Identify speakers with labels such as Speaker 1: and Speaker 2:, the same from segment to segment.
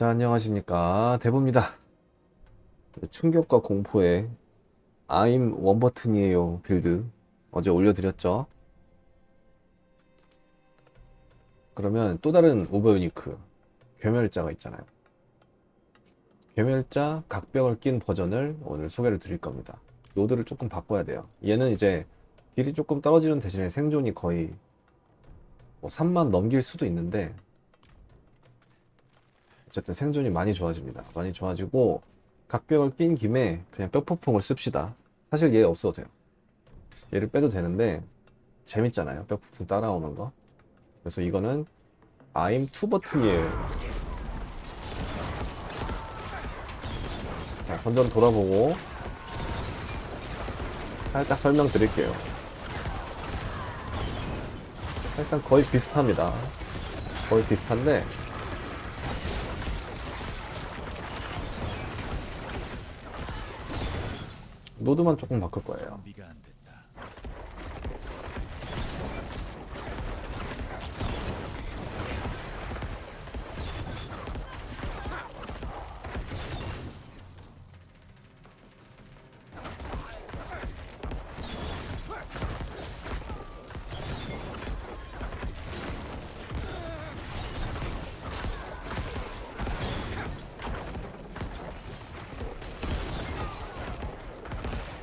Speaker 1: 자, 안녕하십니까. 대부입니다. 충격과 공포의 아임 원버튼이에요 빌드 어제 올려드렸죠. 그러면 또 다른 오버유니크 괴멸자가 있잖아요. 괴멸자 각벽을 낀 버전을 오늘 소개를 드릴 겁니다. 노드를 조금 바꿔야 돼요. 얘는 이제 딜이 조금 떨어지는 대신에 생존이 거의 뭐 3만 넘길 수도 있는데 어쨌든 생존이 많이 좋아집니다. 많이 좋아지고 각벽을 낀 김에 그냥 뼈폭풍을 씁시다. 사실 얘 없어도 돼요. 얘를 빼도 되는데 재밌잖아요. 뼈폭풍 따라오는 거. 그래서 이거는 아임 투 버튼이에요. 자, 선전 돌아보고 살짝 설명드릴게요. 일단 거의 비슷합니다. 거의 비슷한데 노드만 조금 바꿀 거예요.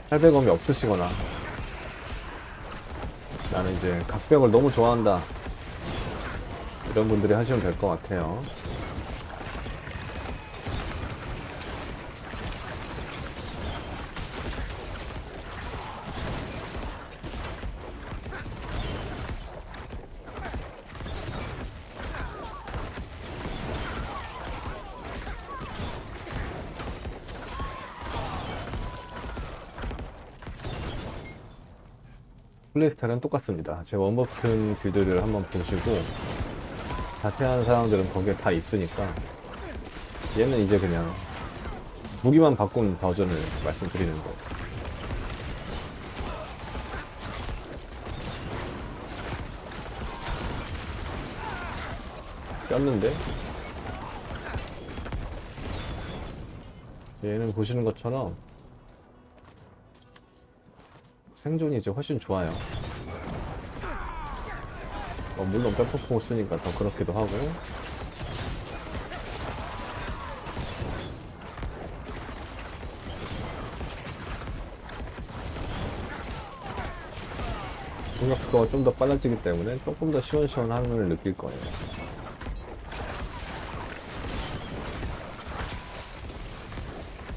Speaker 1: 할배검이 없으시거나 나는 이제 각벽을 너무 좋아한다. 이런 분들이 하시면 될 것 같아요 플레이 스타일은 똑같습니다. 제 원버튼 빌드를 한번 보시고 자세한 사항들은 거기에 다 있으니까 얘는 이제 그냥 무기만 바꾼 버전을 말씀드리는 거 꼈는데 얘는 보시는 것처럼 생존이 이제 훨씬 좋아요. 어, 물론 백퍼포 쓰니까 더 그렇기도 하고. 공격 속도가 좀 더 빨라지기 때문에 조금 더 시원시원함을 느낄 거예요.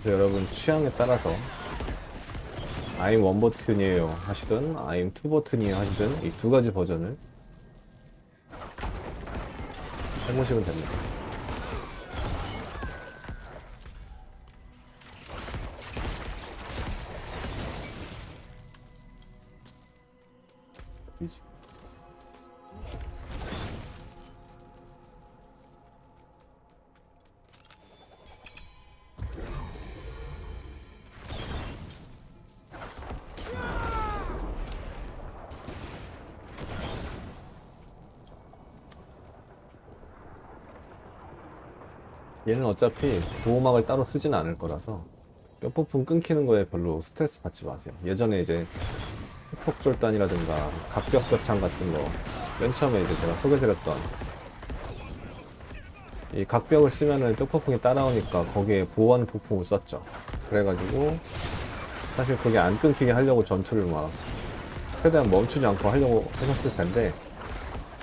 Speaker 1: 여러분 취향에 따라서 아임 원 버튼이에요 하시든 아임 투 버튼이에요 하시든 이 두 가지 버전을 해보시면 됩니다. 얘는 어차피 보호막을 따로 쓰진 않을 거라서 뼈폭풍 끊기는 거에 별로 스트레스 받지 마세요. 예전에 이제 폭졸단이라든가 각벽거창 같은 거 맨 처음에 이제 제가 소개드렸던 이 각벽을 쓰면은 뼈폭풍이 따라오니까 거기에 보완 폭풍을 썼죠. 그래가지고 사실 그게 안 끊기게 하려고 전투를 막 최대한 멈추지 않고 하려고 하셨을 텐데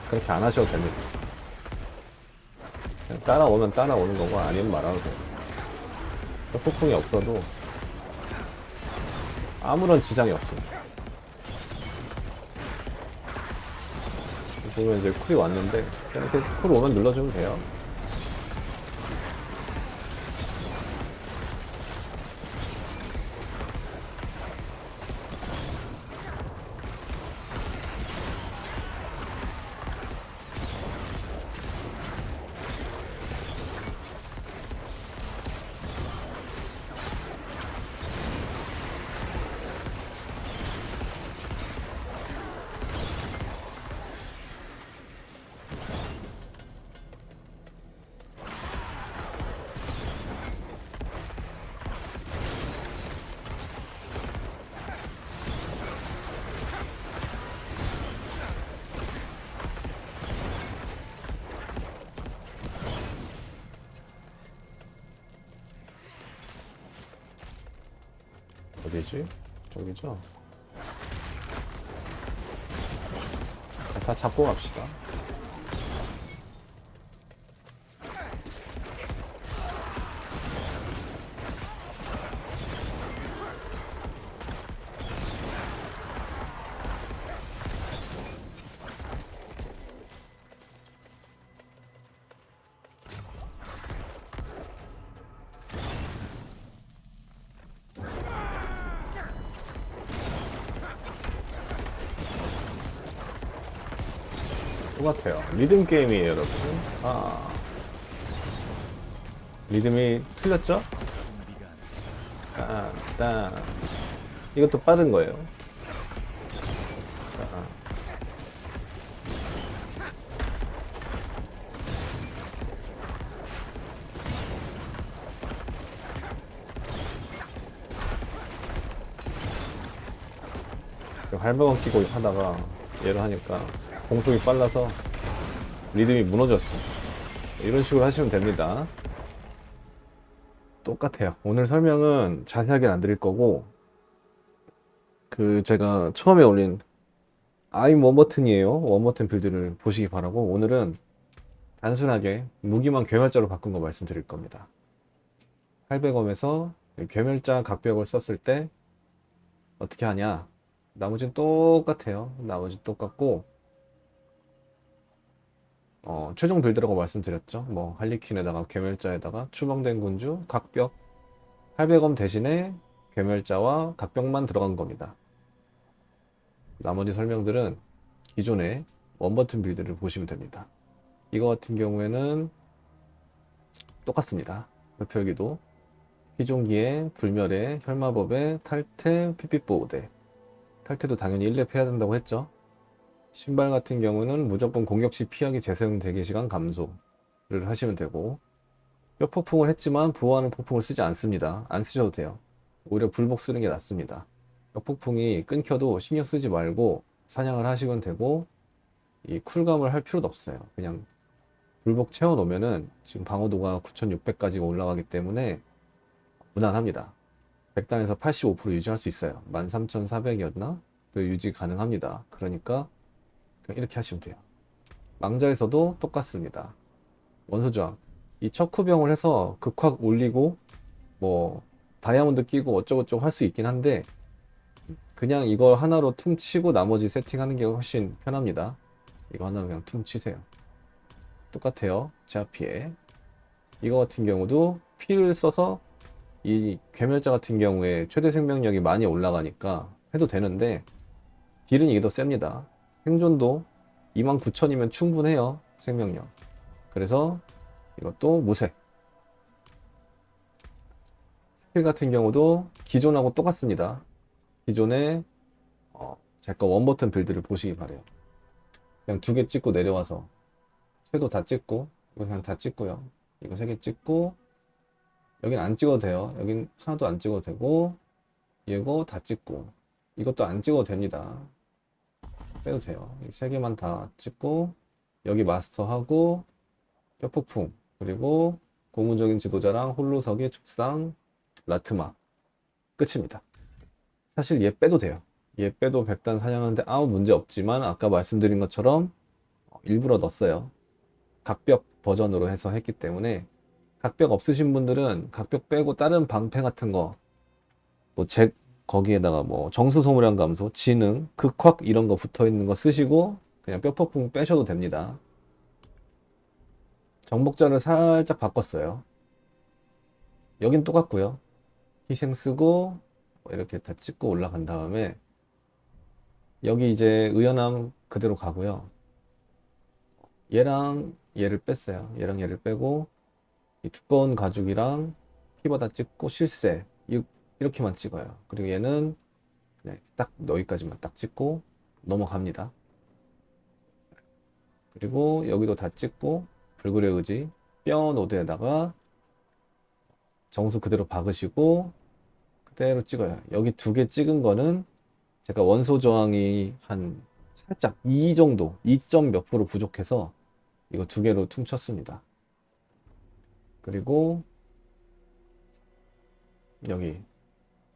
Speaker 1: 그렇게 안 하셔도 됩니다. 따라오면 따라오는 거고 아니면 말아도 돼요. 폭풍이 없어도 아무런 지장이 없습니다. 보면 이제 쿨이 왔는데 그냥 이렇게 쿨 오면 눌러주면 돼요. 어디지? 저기죠? 자, 다 잡고 갑시다. 똑같아요. 리듬 게임이에요, 여러분. 아. 리듬이 틀렸죠? 아, 딱. 이것도 빠른 거예요. 자. 할배건 끼고 하다가 얘를 하니까 공속이 빨라서 리듬이 무너졌어. 이런 식으로 하시면 됩니다. 똑같아요. 오늘 설명은 자세하게 안 드릴 거고, 그 제가 처음에 올린 아임 원버튼이에요. 원버튼 빌드를 보시기 바라고, 오늘은 단순하게 무기만 괴멸자로 바꾼 거 말씀드릴 겁니다. 800검에서 괴멸자 각벽을 썼을 때 어떻게 하냐? 나머지는 똑같아요. 나머지 똑같고, 어, 최종 빌드라고 말씀드렸죠. 뭐 할리퀸에다가 괴멸자에다가 추방된 군주, 각벽, 800원 대신에 괴멸자와 각벽만 들어간 겁니다. 나머지 설명들은 기존의 원버튼 빌드를 보시면 됩니다. 이거 같은 경우에는 똑같습니다. 흡혈기도 희종기에 불멸에 혈마법에 탈퇴 피피보호대 탈퇴도 당연히 1렙 해야 된다고 했죠. 신발 같은 경우는 무조건 공격 시 피하기 재사용 대기 시간 감소를 하시면 되고 뼈 폭풍을 했지만 보호하는 폭풍을 쓰지 않습니다. 안 쓰셔도 돼요. 오히려 불복 쓰는 게 낫습니다. 뼈 폭풍이 끊겨도 신경 쓰지 말고 사냥을 하시면 되고 이 쿨감을 할 필요도 없어요. 그냥 불복 채워 놓으면은 지금 방어도가 9600까지 올라가기 때문에 무난합니다. 100단에서 85% 유지할 수 있어요. 13400이었나? 그 유지 가능합니다. 그러니까 이렇게 하시면 돼요. 망자에서도 똑같습니다. 원소 저항. 이 척후병을 해서 극확 올리고 뭐 다이아몬드 끼고 어쩌고저쩌고 할 수 있긴 한데 그냥 이걸 하나로 퉁치고 나머지 세팅하는 게 훨씬 편합니다. 이거 하나로 그냥 퉁치세요. 똑같아요. 제압 피해. 이거 같은 경우도 피를 써서 이 괴멸자 같은 경우에 최대 생명력이 많이 올라가니까 해도 되는데 딜은 이게 더 셉니다. 생존도 29,000이면 충분해요. 생명력. 그래서 이것도 무색. 스킬 같은 경우도 기존하고 똑같습니다. 기존에 어, 제거 원버튼 빌드를 보시기 바래요. 그냥 두 개 찍고 내려와서 쇠도 다 찍고 이거 그냥 다 찍고요. 이거 세 개 찍고 여긴 안 찍어도 돼요. 여긴 하나도 안 찍어도 되고 이거 다 찍고 이것도 안 찍어도 됩니다. 빼도 돼요. 이 세 개만 다 찍고 여기 마스터하고 뼈폭풍 그리고 고문적인 지도자랑 홀로서기 축상 라트마 끝입니다. 사실 얘 빼도 돼요. 얘 빼도 백단 사냥하는데 아무 문제 없지만 아까 말씀드린 것처럼 일부러 넣었어요. 각벽 버전으로 해서 했기 때문에 각벽 없으신 분들은 각벽 빼고 다른 방패 같은 거 뭐 제 거기에다가 뭐 정수 소모량 감소, 지능, 극확 이런 거 붙어 있는 거 쓰시고 그냥 뼈폭풍 빼셔도 됩니다. 정복자를 살짝 바꿨어요. 여긴 똑같고요. 희생 쓰고 뭐 이렇게 다 찍고 올라간 다음에 여기 이제 의연함 그대로 가고요. 얘랑 얘를 뺐어요. 얘랑 얘를 빼고 이 두꺼운 가죽이랑 피바다 찍고 실세 이 렇게만 찍어요. 그리고 얘는 그냥 딱 여기까지만 딱 찍고 넘어갑니다. 그리고 여기도 다 찍고 불굴의 의지 뼈 노드에다가 정수 그대로 박으시고 그대로 찍어요. 여기 두 개 찍은 거는 제가 원소 저항이 한 살짝 2 정도, 2점 몇 프로 부족해서 이거 두 개로 퉁쳤습니다. 그리고 여기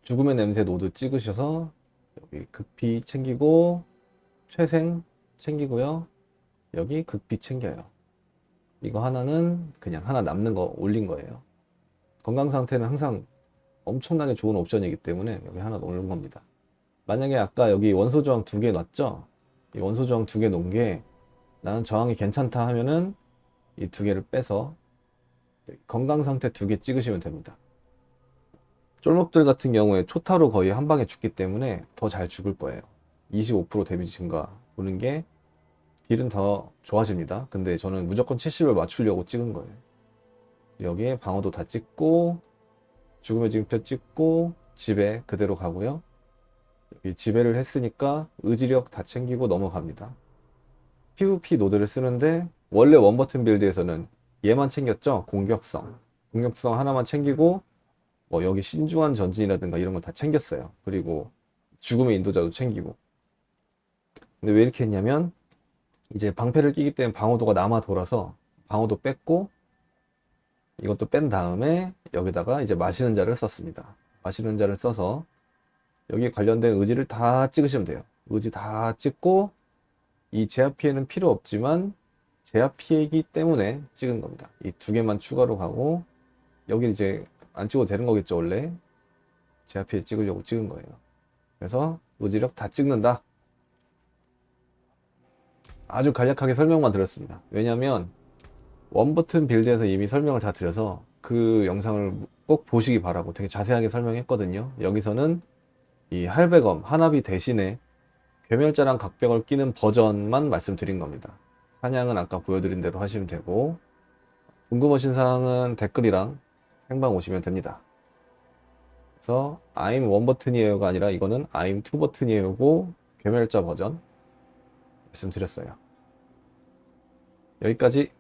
Speaker 1: 죽음의 냄새 노드 찍으셔서 여기 극비 챙기고 최생 챙기고요. 여기 극비 챙겨요. 이거 하나는 그냥 하나 남는 거 올린 거예요. 건강 상태는 항상 엄청나게 좋은 옵션이기 때문에 여기 하나 놓는 겁니다. 만약에 아까 여기 원소 저항 두 개 놨죠? 이 원소 저항 두 개 놓은 게 나는 저항이 괜찮다 하면은 이 두 개를 빼서 건강 상태 두 개 찍으시면 됩니다. 쫄목들 같은 경우에 초타로 거의 한 방에 죽기 때문에 더 잘 죽을 거예요. 25% 데미지 증가 보는 게 딜은 더 좋아집니다. 근데 저는 무조건 70을 맞추려고 찍은 거예요. 여기에 방어도 다 찍고 죽음의 징표 찍고 지배 그대로 가고요. 여기 지배를 했으니까 의지력 다 챙기고 넘어갑니다. PVP 노드를 쓰는데 원래 원버튼 빌드에서는 얘만 챙겼죠. 공격성. 공격성 하나만 챙기고 뭐 여기 신중한 전진이라든가 이런 거다 챙겼어요. 그리고 죽음의 인도자도 챙기고. 근데 왜 이렇게 했냐면 이제 방패를 끼기 때문에 방어도가 남아 돌아서 방어도 뺐고 이것도 뺀 다음에 여기다가 이제 마시는 자를 썼습니다. 마시는 자를 써서 여기 관련된 의지를 다 찍으시면 돼요. 의지 다 찍고 이 제압 피해는 필요 없지만 제압 피해이기 때문에 찍은 겁니다. 이 두 개만 추가로 가고 여기 이제 안 찍어도 되는 거겠죠 원래 제압 피해 찍으려고 찍은 거예요. 그래서 의지력 다 찍는다. 아주 간략하게 설명만 드렸습니다. 왜냐면 원버튼 빌드에서 이미 설명을 다 드려서 그 영상을 꼭 보시기 바라고 되게 자세하게 설명했거든요. 여기서는 이 할배검 하나비 대신에 괴멸자랑 각벽을 끼는 버전만 말씀드린 겁니다. 사냥은 아까 보여드린 대로 하시면 되고 궁금하신 사항은 댓글이랑 생방 오시면 됩니다. 그래서 I'm 원 버튼이에요가 아니라 이거는 I'm 투 버튼이에요고 괴멸자 버전 말씀드렸어요. 여기까지